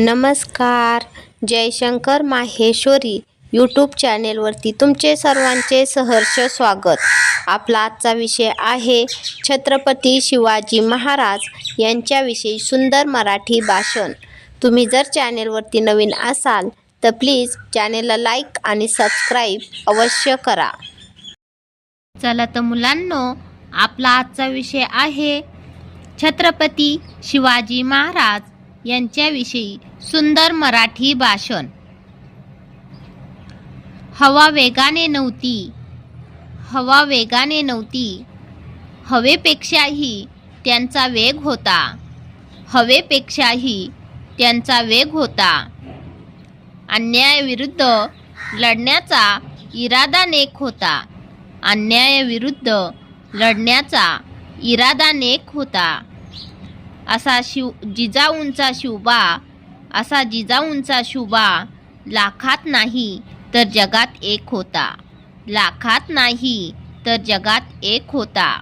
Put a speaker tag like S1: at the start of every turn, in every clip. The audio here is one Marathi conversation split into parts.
S1: नमस्कार. जयशंकर माहेश्वरी यूट्यूब चॅनेलवरती तुमचे सर्वांचे सहर्ष स्वागत. आपला आजचा विषय आहे छत्रपती शिवाजी महाराज यांच्याविषयी सुंदर मराठी भाषण. तुम्ही जर चॅनेलवरती नवीन असाल तर प्लीज चॅनेलला लाईक आणि सबस्क्राईब अवश्य करा. चला तर मुलांनो आपला आजचा विषय आहे छत्रपती शिवाजी महाराज यांच्याविषयी सुंदर मराठी भाषण. हवा वेगाने नव्हती. हवा वेगाने नव्हती. हवेपेक्षाही त्यांचा वेग होता. हवेपेक्षाही त्यांचा वेग होता. अन्यायाविरुद्ध लढण्याचा इरादा नेक होता. अन्यायाविरुद्ध लढण्याचा इरादा नेक होता. असा शिव जिजाऊंचा शिवबा असा जिजाऊंचा शिवबा लाखात नाही तर जगात एक होता. लाखात नाही तर जगात एक होता.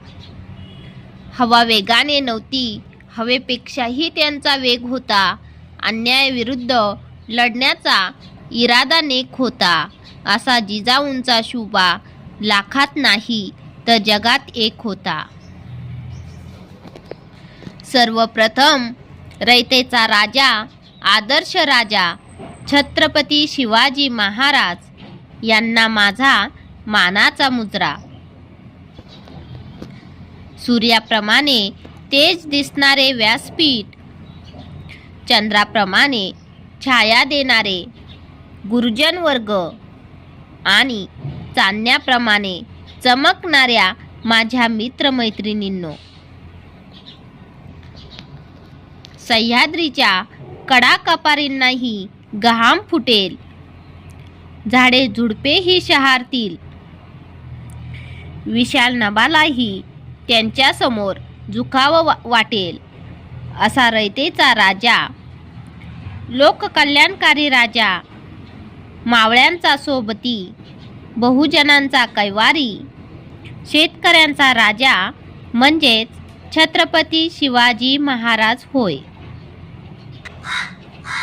S1: हवा वेगाने नव्हती हवेपेक्षाही त्यांचा वेग होता. अन्यायाविरुद्ध लढण्याचा इरादा नेक होता. असा जिजाऊंचा शिवबा लाखात नाही तर जगात एक होता. सर्वप्रथम रयतेचा राजा आदर्श राजा छत्रपती शिवाजी महाराज यांना माझा मानाचा मुजरा. सूर्याप्रमाणे तेज दिसणारे व्यासपीठ चंद्राप्रमाणे छाया देणारे गुरुजन वर्ग आणि चांदण्याप्रमाणे चमकणाऱ्या माझ्या मित्रमैत्रिणींनो सह्याद्रीच्या कडाकपारींनाही गहाम फुटेल. झाडे झुडपेही शहारतील. विशाल नबालाही त्यांच्यासमोर झुकावं वा वाटेल असा रयतेचा राजा. लोककल्याणकारी राजा मावळ्यांचा सोबती बहुजनांचा कैवारी. शेतकऱ्यांचा राजा म्हणजेच छत्रपती शिवाजी महाराज होय.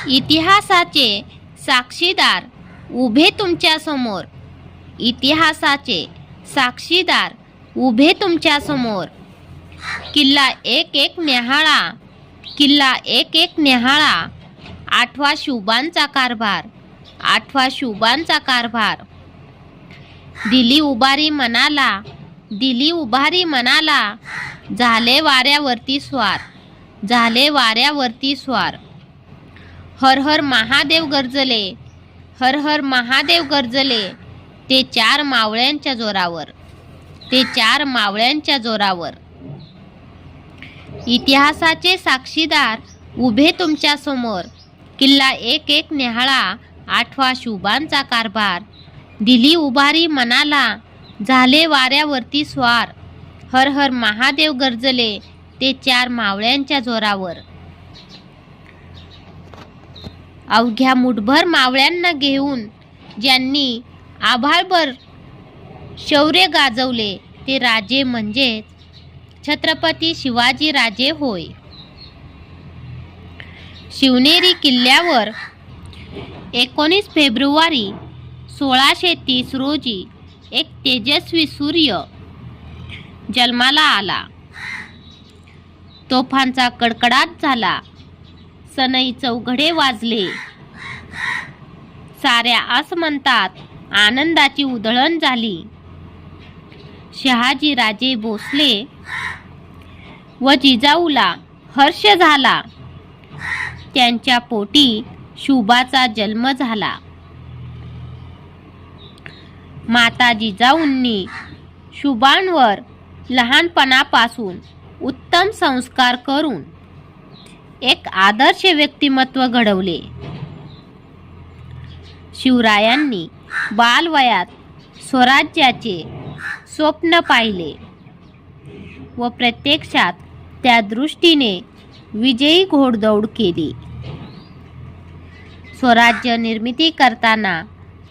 S1: इतिहासाचे साक्षीदार उभे तुमच्यासमोर इतिहासाचे साक्षीदार उभे तुमच्यासमोर किल्ला एक एक न्याहाळा किल्ला एक एक न्याहाळा आठवा शुभांचा कारभार आठवा शुभांचा कारभार. दिली उभारी मनाला दिली उभारी मनाला झाले वाऱ्यावरती स्वार झाले वाऱ्यावरती स्वार. हर हर महादेव गरजले. हर हर महादेव गरजले. ते चार मावळ्यांच्या जोरावर. ते चार मावळ्यांच्या जोरावर. इतिहासाचे साक्षीदार उभे तुमच्यासमोर. किल्ला एक एक न्याहाळा आठवा शुभांचा कारभार. दिली उभारी मनाला झाले वाऱ्यावरती स्वार. हर हर महादेव गरजले. ते चार मावळ्यांच्या जोरावर. अवघ्या मुठभर मावळ्यांना घेऊन ज्यांनी आभाळभर शौर्य गाजवले ते राजे म्हणजेच छत्रपती शिवाजी राजे होय. शिवनेरी किल्ल्यावर एकोणीस फेब्रुवारी सोळाशे तीस रोजी एक तेजस्वी सूर्य जन्माला आला. तोफांचा कडकडाट झाला. सनई चौघडे वाजले. साऱ्या आसमंतात आनंदाची उधळण झाली. शहाजी राजे भोसले व जिजाऊला हर्ष झाला. त्यांच्या पोटी शुभाचा जन्म झाला. माता जिजाऊंनी शुभांवर लहानपणापासून उत्तम संस्कार करून एक आदर्श व्यक्तिमत्व घडवले. शिवरायांनी बालवयात स्वराज्याचे स्वप्न पाहिले व प्रत्यक्षात त्या दृष्टीने विजयी घोडदौड केली. स्वराज्य निर्मिती करताना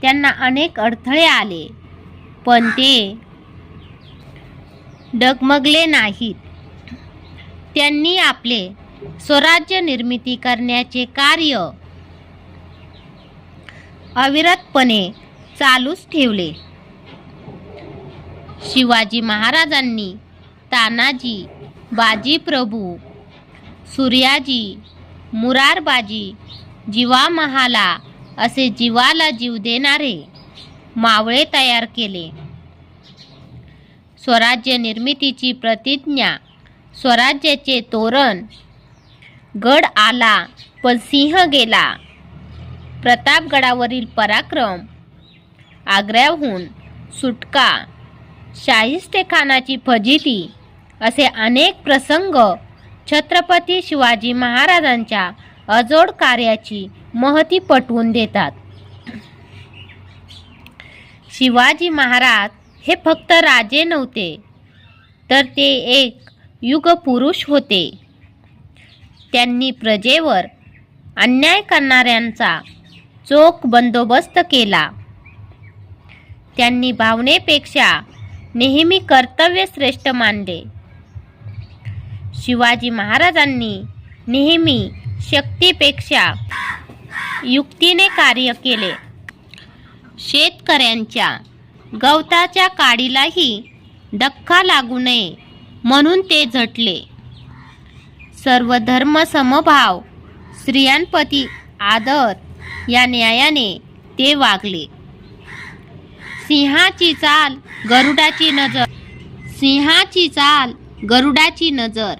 S1: त्यांना अनेक अडथळे आले पण ते डगमगले नाहीत. त्यांनी आपले स्वराज्य निर्मिती करण्याचे कार्य अविरतपणे चालूच ठेवले. शिवाजी महाराजांनी तानाजी बाजीप्रभू सूर्याजी मुरारबाजी जीवा महाला असे जीवाला जीव देणारे मावळे तयार केले. स्वराज्य निर्मितीची प्रतिज्ञा स्वराज्याचे तोरण गड आला पण सिंह गेला. प्रतापगडावरील पराक्रम आग्र्याहून सुटका शाहिस्तेखानाची फजिती असे अनेक प्रसंग छत्रपती शिवाजी महाराजांच्या अजोड कार्याची महती पटवून देतात. शिवाजी महाराज हे फक्त राजे नव्हते तर ते एक युगपुरुष होते. त्यांनी प्रजेवर अन्याय करणाऱ्यांचा चोख बंदोबस्त केला. त्यांनी भावनेपेक्षा नेहमी कर्तव्य श्रेष्ठ मानले. शिवाजी महाराजांनी नेहमी शक्तीपेक्षा युक्तीने कार्य केले. शेतकऱ्यांच्या गवताच्या काडीलाही धक्का लागू नये म्हणून ते झटले. सर्व धर्म समभाव स्त्रियांपती आदर या न्यायाने ते वागले. सिंहाची चाल गरुडाची नजर सिंहाची चाल गरुडाची नजर.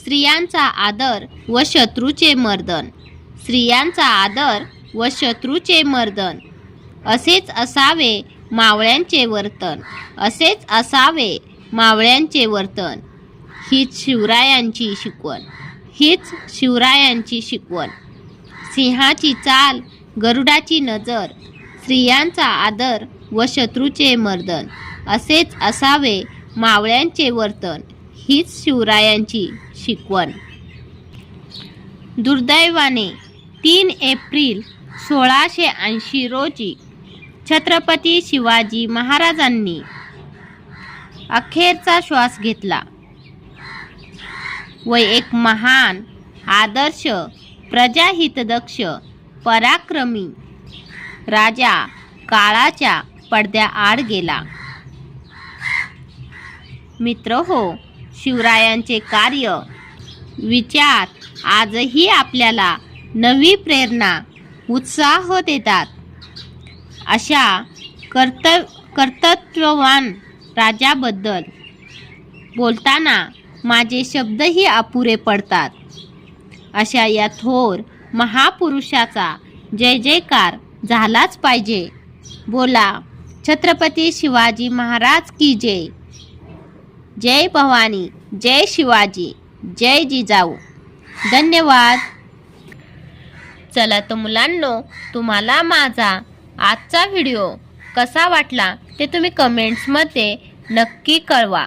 S1: स्त्रियांचा आदर व शत्रूचे मर्दन स्त्रियांचा आदर व शत्रूचे मर्दन. असेच असावे मावळ्यांचे वर्तन असेच असावे मावळ्यांचे वर्तन. हीच शिवरायांची शिकवण. हीच शिवरायांची शिकवण. सिंहाची चाल गरुडाची नजर स्त्रियांचा आदर व शत्रूचे मर्दन असेच असावे मावळ्यांचे वर्तन. हीच शिवरायांची शिकवण. दुर्दैवाने तीन एप्रिल सोळाशे ऐंशी रोजी छत्रपती शिवाजी महाराजांनी अखेरचा श्वास घेतला. व एक महान आदर्श प्रजाहितदक्ष पराक्रमी राजा काळाच्या पडद्याआड गेला. मित्र हो शिवरायांचे कार्य विचार आजही आपल्याला नवी प्रेरणा उत्साह देतात. अशा कर्तव्य कर्तृत्ववान राजाबद्दल बोलताना माझे शब्दही अपुरे पडतात. अशा या थोर महापुरुषाचा जय जयकार झालाच पाहिजे. बोला छत्रपती शिवाजी महाराज की जय. जय भवानी जय शिवाजी जय जिजाऊ. धन्यवाद. चला तर मुलांनो तुम्हाला माझा आजचा व्हिडिओ कसा वाटला ते तुम्ही कमेंट्समध्ये नक्की कळवा.